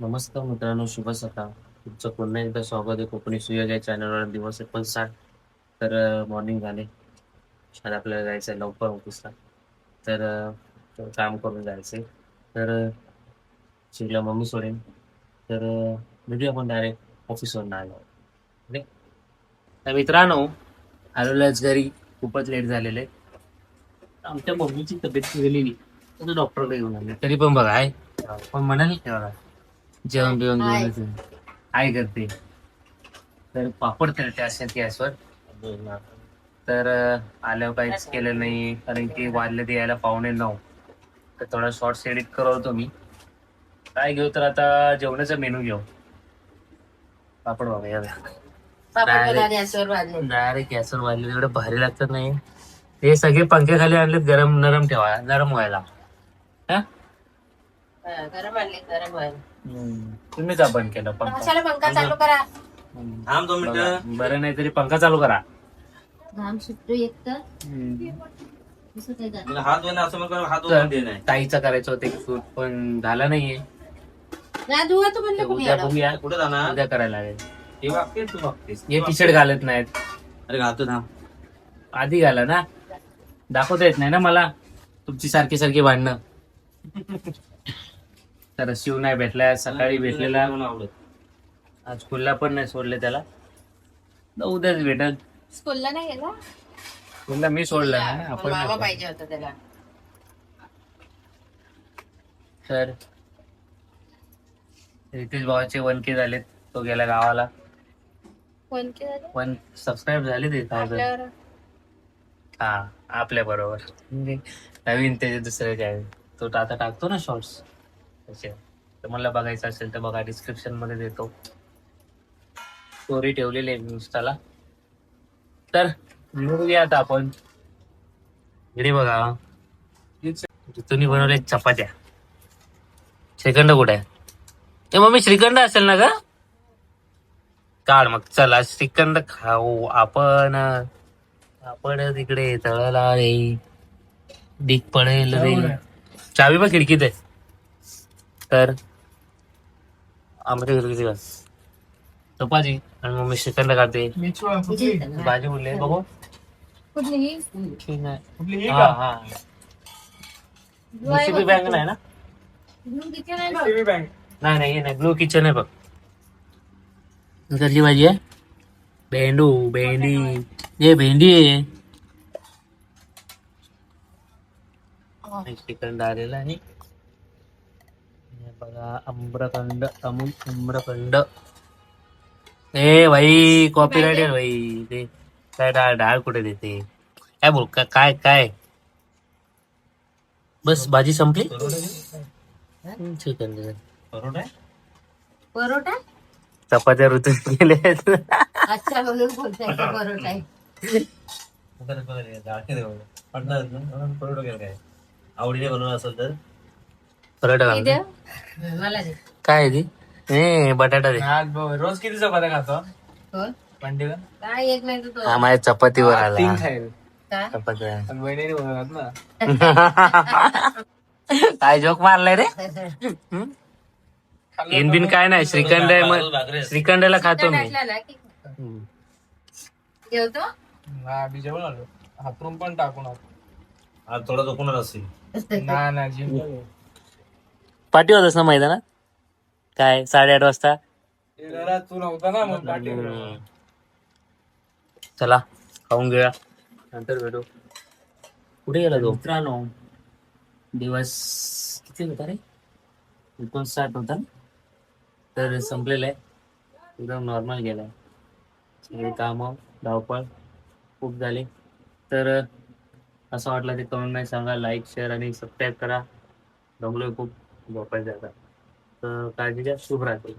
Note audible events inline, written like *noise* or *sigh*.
नमस्कार मित्रांनो शुभ सकाळ. तुमचं पुन्हा एकदा स्वागत आहे कोकणी सुयोग या चॅनलवर दिवस पण तर मॉर्निंग झाले. आज आपल्याला जायचं आहे लवकर ऑफिसला तर काम करून जायचं तर शिकला मम्मी सोडेन. तर भेटूया आपण डायरेक्ट ऑफिसवरून आलो. ओके तर मित्रांनो आलेल्याच घरी. खूपच लेट झालेले. आमच्या मम्मीची तब्येत गेलेली तर डॉक्टरकडे घेऊन आले. तरी पण बघा आहे. पण म्हणाल तेव्हा बघा जेवण बिवण. घेऊन काय करते तर पापड तळते असेल गॅसवर तर आल्यावर काहीच केलं नाही. कारण की वाजले ते यायला पाहुणे नऊ. तर थोडा शॉर्ट्स एडिट करवतो मी. काय घेऊ तर आता जेवणाचा मेनू घेऊ. पापड वाढले. डायरेक्ट गॅसवर वाजले एवढं भारी लागतात नाही. हे सगळे पंखे खाली आणलेत गरम नरम ठेवा. नरम व्हायला. हा? गरम आणले गरम तुम्ही का बंद केलं पंखा. कशाला पंखा चालू करा? थांब दोन बघा, मिनिटं बरं नाही तरी पंखा चालू करा. घाम सुटतो एक तर. कसं काय झालं? मला हात धुवायला असं हात तर धुवून दे नाही ताईचं करायचं होतं सूट पण झाला नाहीये. नाही धुवा तू ते म्हणलं कुणी उद्या आलं? बघूया. कुठे जाणार? उद्या करायला लागेल. हे वागते तू वागतेस हे टी शर्ट घालत नाहीत. अरे घालतो थांब. आधी घाला ना. दाखवता येत नाही ना मला? तुमची सारखी सारखी भांडणं. तर शिव नाही भेटला सकाळी भेटलेला. आवडत? आज स्कूलला पण नाही सोडले त्याला. तर उद्याच भेटल. स्कूलला नाही गेला स्कूलला मी सोडला ना आपण मामा नाही पाहिजे होता त्याला. तर रितेश भावाचे वन के झालेत तो गेला गावाला. झालं? वन सबस्क्राईब झाले ते थाउजंड आपल्यावर? हा आपल्या बरोबर. नवीन त्याचे दुसरे काय? तो आता टाकतो ना शॉर्ट्स तसे तर मला बघायचं असेल तर बघा डिस्क्रिप्शनमध्ये देतो. स्टोरी ठेवलेली आहे इंस्टाला तर बघूया आता आपण. इकडे बघा. तुम्ही बनवले चपात्या. श्रीखंड कुठे आहे? ए मम्मी श्रीखंड असेल ना का काढ मग चला श्रीखंड खाऊ आपण. आपण तिकडे तळला रे. डिक पडेल रे. चावी पण खिडकीत आहे. तर आमच्या खिडकीत का चपाती आणि मम्मी श्रीखंड काढते भाजी बोलले बघू. कुठली? ठीक. हा हा बँक नाही ना? नाही. नाही नाही हे नाही. ब्लू किचन आहे बघ. कसली भाजी आहे. भेंडू भेंडी. ये भेंडी आहे. श्रीखंड आलेला हे बघा आम्रखंड अमुल आम्रखंड ए भाई कॉपीराइट आहे भाई ते काय डाळ डाळ कुठे देते काय बोल का- काय काय बस भाजी संपली आहे परोठा चपात्या ऋतू गेले अच्छा म्हणून बोलताय का परोठा आहे आवडीने बनवलं असेल तर घाल. मला दे. काय आहे ती? ए बटाटा दे. रोज किती चपात्या खातो? कोण? मंडीला काय एक नाही तर तो हा माझ्या चपातीवर तीन आला. खाईल. काय पण बहिणीने ना. *laughs* काय जोक मारलाय रे? इन बिन काय नाही श्रीखंड आहे मग श्रीखंडला खातो मी. टाकला ना की हम्म. जेवतो? हा मी जेवण आलो हातरून पण टाकून आलो आज थोडा झोपूनच असेल ना ना जिम पाठी होतस ना मैदानात? काय साडेआठ वाजता? जरा तू नव्हता ना मग पाठी. हम्म. चला खाऊन घेऊया. नंतर भेटू. कुठे गेला तो? मित्रांनो दिवस किती होता रे? एकोणसाठ होता ना? तर संपलेला आहे. एकदम नॉर्मल गेलाय सगळे कामं धावपळ खूप झाली. तर असं वाटलं ते कमेंट नाही सांगा लाईक शेअर आणि सबस्क्राईब करा. दमलोय खूप. झोपायचं आता तर काळजी घ्या शुभ रात्री